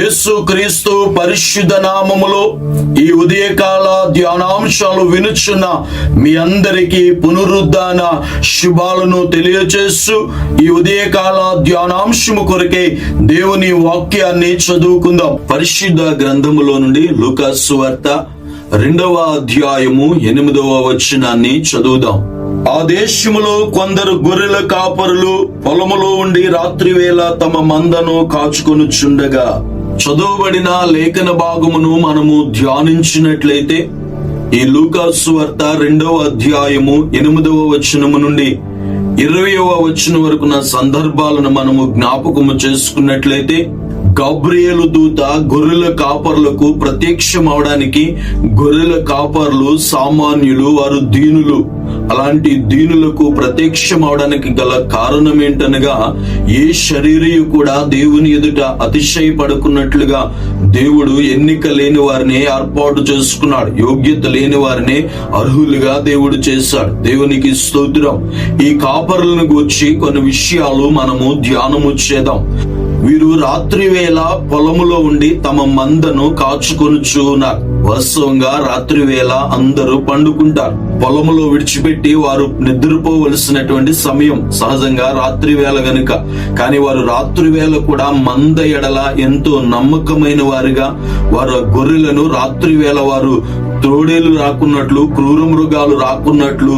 యేసుక్రీస్తు పరిశుద్ధ నామములో ఈ ఉదయకాల ధ్యానాంశాలు వినుచున్న మీ అందరికీ పునరుద్ధాన శుభాలను తెలియచేస్తూ ఈ ఉదయకాల ధ్యానాంశము కొరకే దేవుని వాక్యాన్ని చదువుకుందాం. పరిశుద్ధ గ్రంథములో నుండి లూకాసు వార్త రెండవ అధ్యాయము ఎనిమిదవ వచనాన్ని చదువుదాం. ఆ దేశములో కొందరు గొర్రెల కాపరులు పొలములో ఉండి రాత్రి వేళ తమ మందను కాచుకొనుచుండగా చదువుబడిన లేఖన భాగమును మనము ధ్యానించినట్లయితే ఈ లూకాసు వార్త రెండవ అధ్యాయము ఎనిమిదవ వచనము నుండి ఇరవయవ వచనం వరకున్న సందర్భాలను మనము జ్ఞాపకము చేసుకున్నట్లయితే గబ్రియలు దూత గొర్రెల కాపర్లకు ప్రత్యక్షం అవడానికి గొర్రెల కాపర్లు సామాన్యులు వారు దీనులు. అలాంటి దీనులకు ప్రత్యక్షం అవడానికి గల కారణం ఏంటనగా ఏ శరీరయు కూడా దేవుని ఎదుట అతిశయపడుకున్నట్లుగా దేవుడు ఎన్నిక లేని వారిని ఏర్పాటు చేసుకున్నాడు. యోగ్యత లేని వారిని అర్హులుగా దేవుడు చేశాడు. దేవునికి స్తోత్రం. ఈ కాపరులను గూర్చి కొన్ని విషయాలు మనము ధ్యానము చేద్దాం. వీరు రాత్రి వేళ పొలములో ఉండి తమ మందను కాచుకొనుచు ఉన్నారు వాస్తవంగా రాత్రి వేళ అందరూ పండుకుంటారు. పొలములో విడిచిపెట్టి వారు నిద్రపోవలసినటువంటి సమయం సహజంగా రాత్రి వేళ గనుక. కానీ వారు రాత్రి వేళ కూడా మంద ఎడల ఎంతో నమ్మకమైన వారిగా వారు గొర్రెలను రాత్రి వేళ వారు త్రోడేలు రాకున్నట్లు క్రూర మృగాలు రాకున్నట్లు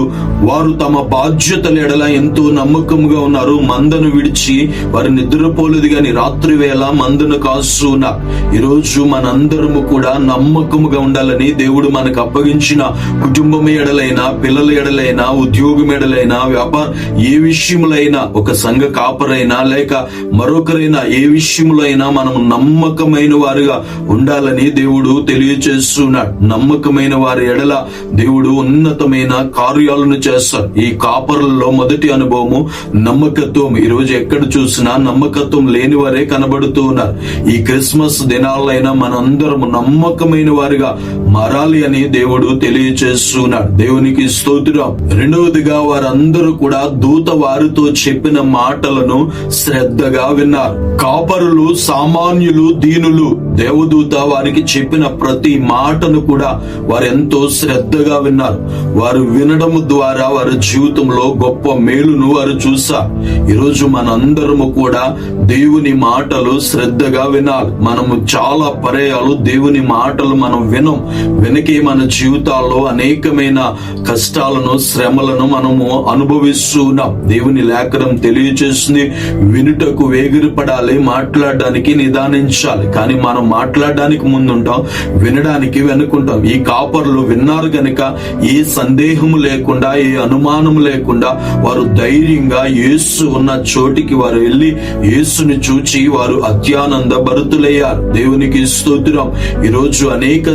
వారు తమ బాధ్యతల ఎడల ఎంతో నమ్మకంగా ఉన్నారు. మందను విడిచి వారు నిద్రపోలేదు గాని రాత్రి వేళ మందను కాస్తూ ఉన్నారు. ఈరోజు మనందరము కూడా నమ్మకముగా ఉండాలని దేవుడు మనకు అప్పగించిన కుటుంబం ఎడలైనా పిల్లల ఎడలైనా ఉద్యోగం ఎడలైనా వ్యాపార ఏ విషయములైనా ఒక సంఘ కాపరైనా లేక మరొకరైనా ఏ విషయములైనా మనం నమ్మకమైన వారుగా ఉండాలని దేవుడు తెలియచేస్తున్నాడు. నమ్మకమైన వారి ఎడల దేవుడు ఉన్నతమైన కార్యాలను చేస్తారు ఈ కాపరులలో మొదటి అనుభవము నమ్మకత్వం. ఈ రోజు ఎక్కడ చూసినా నమ్మకత్వం లేని వారే కనబడుతూ ఉన్నారు. ఈ క్రిస్మస్ దినాలైనా మనందరం నమ్మకమైన వారిగా మారాలి అని దేవుడు తెలియచేస్తున్నాడు. దేవునికి స్తోత్రం. రెండవదిగా వారందరూ కూడా దూత వారితో చెప్పిన మాటలను శ్రద్ధగా విన్నారు. కాపరులు సామాన్యులు దీనులు దేవదూత వారికి చెప్పిన ప్రతి మాటను కూడా వారు ఎంతో శ్రద్ధగా విన్నారు. వారు వినడం ద్వారా వారి జీవితంలో గొప్ప మేలును వారు చూసా ఈరోజు మనందరము కూడా దేవుని మాటలు శ్రద్ధగా వినాలి. మనము చాలా పర్యాలు దేవుని మాటలు మనం వినం. వెనకే మన జీవితాల్లో అనేకమైన కష్టాలను శ్రమలను మనము అనుభవిస్తూ దేవుని లేఖనం తెలియచేస్తుంది వినుటకు వేగిరపడాలి మాట్లాడడానికి నిదానించాలి. కానీ మనం మాట్లాడడానికి ముందుంటాం వినడానికి వెనుకుంటాం. ఈ కాపర్లు విన్నారు గనుక ఏ సందేహము లేకుండా ఏ అనుమానం లేకుండా వారు ధైర్యంగా యేసు ఉన్న చోటికి వారు వెళ్ళి యేసుని చూచి వారు అత్యానంద భరుతులయ్యారు. దేవునికి స్తోత్రం. ఈరోజు అనేక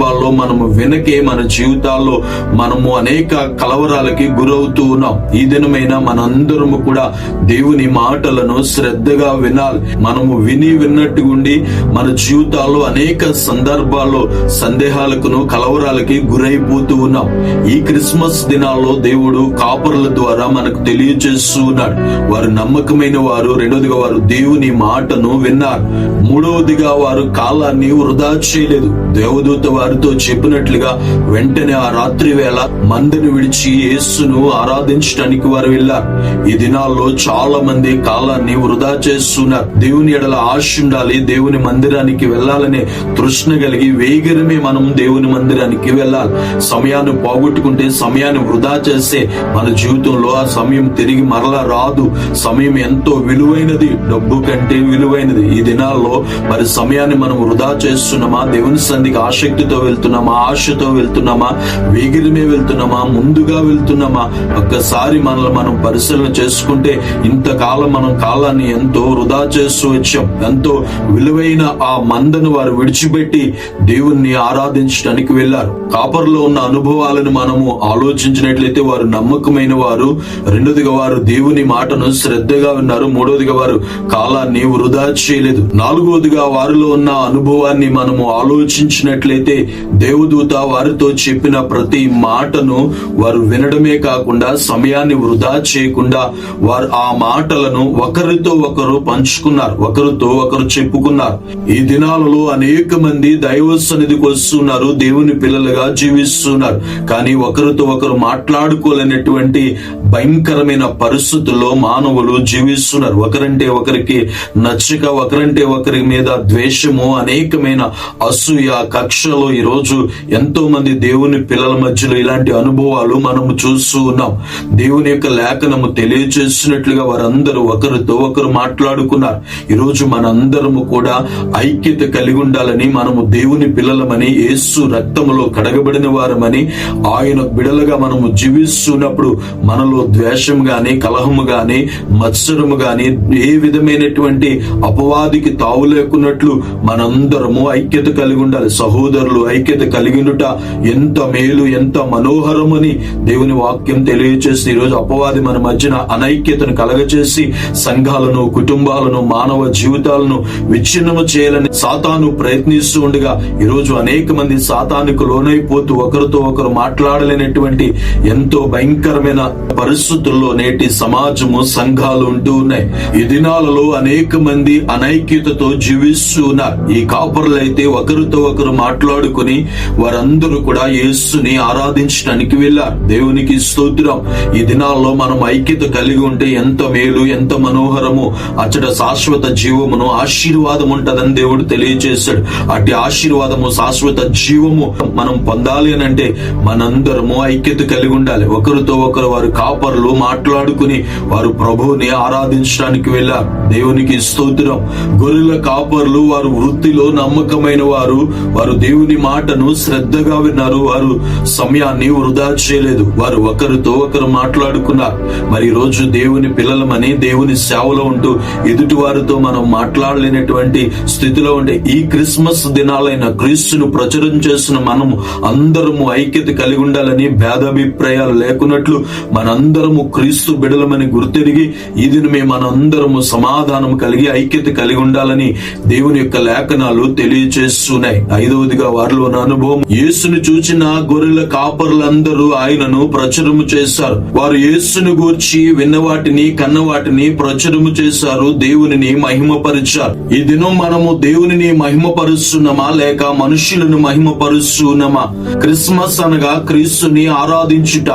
సందర్భాల్లో మనము వెనకే మన జీవితాల్లో మనము అనేక కలవరాలకి గురవుతూ ఉన్నాం. ఈ దినమైన మనందరము కూడా దేవుని మాటలను శ్రద్ధగా వినాలి. మనము విని విన్నట్టు ఉండి మన జీవితాల్లో అనేక సందర్భాల్లో సందేహాలకును కలవరాలకి గురైపోతూ ఉన్నాం. ఈ క్రిస్మస్ దినాల్లో దేవుడు కాపరుల ద్వారా మనకు తెలియజేస్తూ ఉన్నాడు. వారు నమ్మకమైన వారు రెండవదిగా వారు దేవుని మాటను విన్నారు. మూడవదిగా వారు కాలాన్ని వృధా చేయలేదు. దేవదూత వారు వారితో చెప్పినట్లుగా వెంటనే ఆ రాత్రి వేళ మందిని విడిచి యేసును ఆరాధించడానికి వారు వెళ్ళారు. ఈ దినాల్లో చాలా మంది కాలాన్ని వృధా చేస్తున్నారు. దేవుని ఎడల ఆశ ఉండాలి దేవుని మందిరానికి వెళ్ళాలనే తృష్ణ కలిగి వేగరమే మనం దేవుని మందిరానికి వెళ్ళాలి. సమయాన్ని పోగొట్టుకుంటే సమయాన్ని వృధా చేస్తే మన జీవితంలో ఆ సమయం తిరిగి మరలా రాదు. సమయం ఎంతో విలువైనది డబ్బు కంటే విలువైనది. ఈ దినాల్లో మరి సమయాన్ని మనం వృధా చేస్తున్నామా? దేవుని సంధికి ఆసక్తితో వెళ్తున్నామా? ఆశతో వెళ్తున్నామా? వేగిరిమే వెళ్తున్నామా? ముందుగా వెళ్తున్నామా? ఒక్కసారి మనల్ని మనం పరిశీలన చేసుకుంటే ఇంతకాలం మనం కాలాన్ని ఎంతో వృధా చేస్తూ వచ్చాం. ఎంతో విలువైన ఆ మందను వారు విడిచిపెట్టి దేవుణ్ణి ఆరాధించడానికి వెళ్ళారు. కాపర్లో ఉన్న అనుభవాలను మనము ఆలోచించినట్లయితే వారు నమ్మకమైన వారు. రెండోదిగా వారు దేవుని మాటను శ్రద్ధగా విన్నారు. మూడవదిగా వారు కాలాన్ని వృధా చేయలేదు. నాలుగవదిగా వారిలో ఉన్న అనుభవాన్ని మనము ఆలోచించినట్లయితే దేవదూత వారితో చెప్పిన ప్రతి మాటను వారు వినడమే కాకుండా సమయాన్ని వృధా చేయకుండా వారు ఆ మాటలను ఒకరితో ఒకరు పంచుకున్నారు. ఒకరితో ఒకరు చెప్పుకున్నారు. ఈ దినాలలో అనేక మంది దైవ సన్నిధికి వస్తున్నారు దేవుని పిల్లలుగా జీవిస్తున్నారు. కానీ ఒకరితో ఒకరు మాట్లాడుకోలేనటువంటి భయంకరమైన పరిస్థితుల్లో మానవులు జీవిస్తున్నారు. ఒకరంటే ఒకరికి నచ్చక ఒకరంటే ఒకరి మీద ద్వేషము అనేకమైన అసూయ కక్షలు ఈ రోజు ఎంతో మంది దేవుని పిల్లల మధ్యలో ఇలాంటి అనుభవాలు మనము చూస్తూ ఉన్నాం. దేవుని యొక్క లేఖనము తెలియజేస్తున్నట్లుగా వారందరూ ఒకరితో ఒకరు మాట్లాడుకున్నారు. ఈ రోజు మనందరము కూడా ఐక్యత కలిగి ఉండాలని మనము దేవుని పిల్లలమని యేసు రక్తములో కడగబడిన వారమని ఆయన బిడలుగా మనము జీవిస్తున్నప్పుడు మనలో ద్వేషం గాని కలహము గాని మత్సరము గాని ఏ విధమైనటువంటి అపవాదికి తావు లేకున్నట్లు మనందరము ఐక్యత కలిగి ఉండాలి. సహోదరులు ఐక్యత కలిగినుట ఎంత మేలు ఎంత మనోహరమని దేవుని వాక్యం తెలియచేసి ఈరోజు అపవాది మన మధ్యన అనైక్యతను కలగచేసి సంఘాలను కుటుంబాలను మానవ జీవితాలను విచ్ఛిన్నము చేయాలని సాతాను ప్రయత్నిస్తూ ఉండగా ఈరోజు అనేక మంది సాతానుకు లోనైపోతూ ఒకరితో ఒకరు మాట్లాడలేనటువంటి ఎంతో భయంకరమైన పరిస్థితుల్లో నేటి సమాజము సంఘాలు ఉంటూ ఉన్నాయి. ఈ దినాలలో అనేక మంది అనైక్యతతో జీవిస్తూ ఉన్నారు. ఈ కాపరులు అయితే ఒకరితో ఒకరు మాట్లాడు మాట్లాడుకుని వారందరూ కూడా యేసుని ఆరాధించడానికి వెళ్ళారు. దేవునికి స్తోత్రం. ఈ దినాల్లో మనం ఐక్యత కలిగి ఉంటే ఎంత మేలు ఎంత మనోహరము అచ్చట శాశ్వత జీవమును ఆశీర్వాదం ఉంటదని దేవుడు తెలియజేశాడు అట్టి ఆశీర్వాదము శాశ్వత జీవము మనం పొందాలి అని అంటే మనందరము ఐక్యత కలిగి ఉండాలి. ఒకరితో ఒకరు వారు కాపర్లు మాట్లాడుకుని వారు ప్రభువుని ఆరాధించడానికి వెళ్ళారు. దేవునికి స్తోత్రం. గొర్రెల కాపర్లు వారు వృత్తిలో నమ్మకమైన వారు వారు దేవుని మాటను శ్రద్ధగా విన్నారు. వారు సమయాన్ని వృధా చేయలేదు. వారు ఒకరితో ఒకరు మాట్లాడుకున్నారు. మరి రోజు దేవుని పిల్లలమని దేవుని సేవలో ఉంటూ ఎదుటి వారితో మనం మాట్లాడలేనటువంటి స్థితిలో ఉండే ఈ క్రిస్మస్ దినాలైన క్రీస్తును ప్రచురం చేసిన మనము అందరము ఐక్యత కలిగి ఉండాలని భేదాభిప్రాయాలు లేకున్నట్లు మనందరము క్రీస్తు బిడలమని గుర్తెరిగి ఈ మనందరము సమాధానం కలిగి ఐక్యత కలిగి ఉండాలని దేవుని యొక్క లేఖనాలు తెలియచేస్తున్నాయి. ఐదవదిగా సార్లు అనుభవం యేసును చూచిన గొర్రెల కాపరులందరూ ఆయనను ప్రచురము చేశారు. వారు యేసును గూర్చి విన్నవాటిని కన్నవాటిని కన్న వాటిని ప్రచురము చేశారు దేవునిని మహిమపరిచారు. ఈ దినం మనము దేవునిని మహిమపరుస్తున్నామా లేక మనుషులను మహిమపరుస్తున్నామా? క్రిస్మస్ అనగా క్రీస్తుని ఆరాధించుట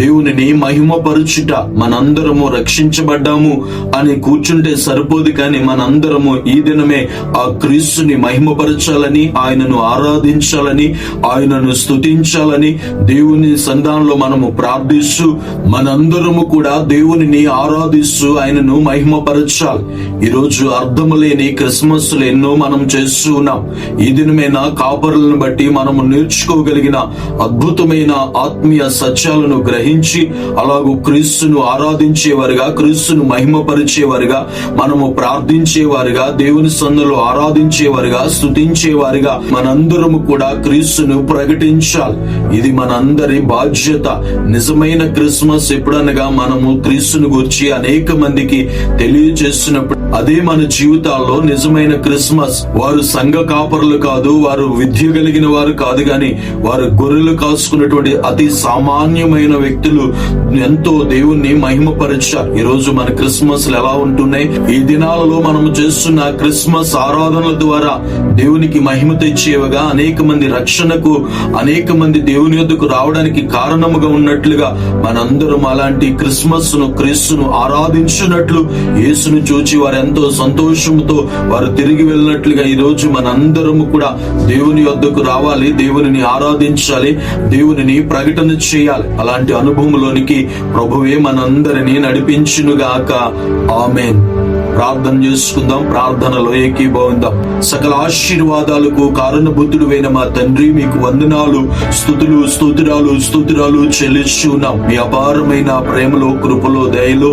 దేవునిని మహిమపరుచుట మనందరము రక్షించబడ్డాము అని కూర్చుంటే సరిపోదు కానీ మనందరము ఈ దినమే ఆ క్రీస్తుని మహిమపరచాలని ఆయనను ఆరాధించాలని ఆయనను స్థుతించాలని దేవుని సంధానంలో మనము ప్రార్థిస్తూ మనందరము కూడా దేవునిని ఆరాధిస్తూ ఆయనను మహిమపరచాలి. ఈరోజు అర్థము లేని క్రిస్మస్లు ఎన్నో మనం చేస్తూ ఉన్నాం. ఈ దినమైన కాపరులను బట్టి మనము నేర్చుకోగలిగిన అద్భుతమైన ఆత్మీయ సత్యాలను గ్రహించి అలాగూ క్రీస్తును ఆరాధించేవారుగా క్రీస్తును మహిమపరిచేవారుగా మనము ప్రార్థించేవారుగా దేవుని సందులో ఆరాధించేవారుగా స్థుతించేవారుగా మనందరము కూడా క్రీస్తును ప్రకటించాలి. ఇది మనందరి బాధ్యత. నిజమైన క్రిస్మస్ ఎప్పుడనగా మనము క్రీస్తును గురించి అనేక మందికి తెలియజేస్తున్నప్పుడు అదే మన జీవితాల్లో నిజమైన క్రిస్మస్. వారు సంఘ కాపరులు కాదు వారు విద్య కలిగిన వారు కాదు గాని వారు గొర్రెలు కాసుకున్నటువంటి అతి సామాన్యమైన వ్యక్తులు ఎంతో దేవుణ్ణి మహిమపరిచారు. ఈ రోజు మన క్రిస్మస్ ఎలా ఉంటున్నాయి? ఈ దినాలలో మనము చేస్తున్న క్రిస్మస్ ఆరాధనల ద్వారా దేవునికి మహిమ తెచ్చేవిగా అనేక మంది రక్షణకు అనేక మంది దేవుని యొద్దకు రావడానికి కారణముగా ఉన్నట్లుగా మనందరం అలాంటి క్రిస్మస్ను క్రీస్తును ఆరాధించున్నట్లు యేసును చూచి వారు ఎంతో సంతోషంతో వారు తిరిగి వెళ్ళినట్లుగా ఈ రోజు మనందరము కూడా దేవుని యొద్దకు రావాలి దేవునిని ఆరాధించాలి దేవునిని ప్రకటన చేయాలి. అలాంటి అనుభవంలోనికి ప్రభువే మనందరినీ నడిపించునుగాక. ఆమెన్. ప్రార్థన చేసుకుందాం ప్రార్థనలో ఏకీభవిద్దాం సకల ఆశీర్వాదాలకు కారణబుద్ధుడువైన మా తండ్రి మీకు వందనాలు స్థుతులు స్తోత్రాలు స్తోత్రాలు చెల్లిస్తున్నాం మీ అపారమైన ప్రేమలో కృపలో దయలో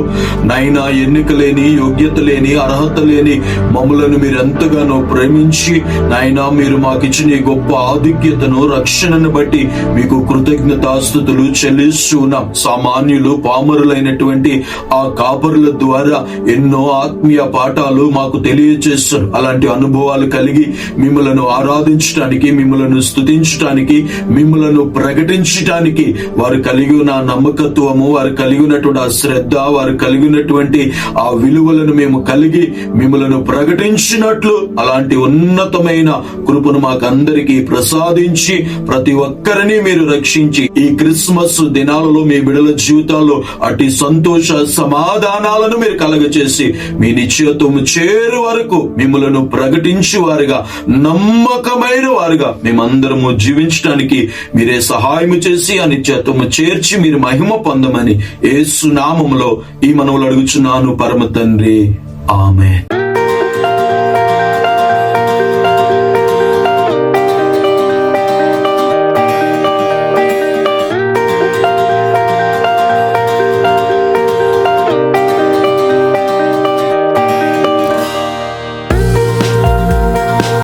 నైనా ఎన్నిక లేని యోగ్యత లేని అర్హత లేని మమ్మలను మీరు ఎంతగానో ప్రేమించి నాయనా మీరు మాకిచ్చిన గొప్ప ఆధిక్యతను రక్షణను బట్టి మీకు కృతజ్ఞతాస్థుతులు చెల్లిస్తున్నాం సామాన్యులు పామరులైనటువంటి ఆ కాపరుల ద్వారా ఎన్నో ఆత్మీయ ఆత్మీయ పాఠాలు మాకు తెలియచేస్తారు. అలాంటి అనుభవాలు కలిగి మిమ్మలను ఆరాధించడానికి మిమ్మలను స్థుతించటానికి మిమ్మలను ప్రకటించడానికి వారు కలిగి ఉన్న నమ్మకత్వము వారు కలిగి ఉన్నటువంటి ఆ శ్రద్ధ వారు కలిగినటువంటి ఆ విలువలను మేము కలిగి మిమ్మలను ప్రకటించినట్లు అలాంటి ఉన్నతమైన కృపను మాకు అందరికీ ప్రసాదించి ప్రతి ఒక్కరిని మీరు రక్షించి ఈ క్రిస్మస్ దినాలలో మీ బిడల జీవితాల్లో అటు సంతోష సమాధానాలను మీరు కలగచేసి మీ నిశ్చయత్వము చేరు వరకు మిమ్మలను ప్రకటించి వారుగా నమ్మకమైన వారుగా మేమందరము జీవించడానికి మీరే సహాయము చేసి ఆ నిత్యత్వము చేర్చి మీరు మహిమ పొందమని ఏసునామములో ఈ మనవులు అడుగుచున్నాను పరమ తండ్రి. ఆమె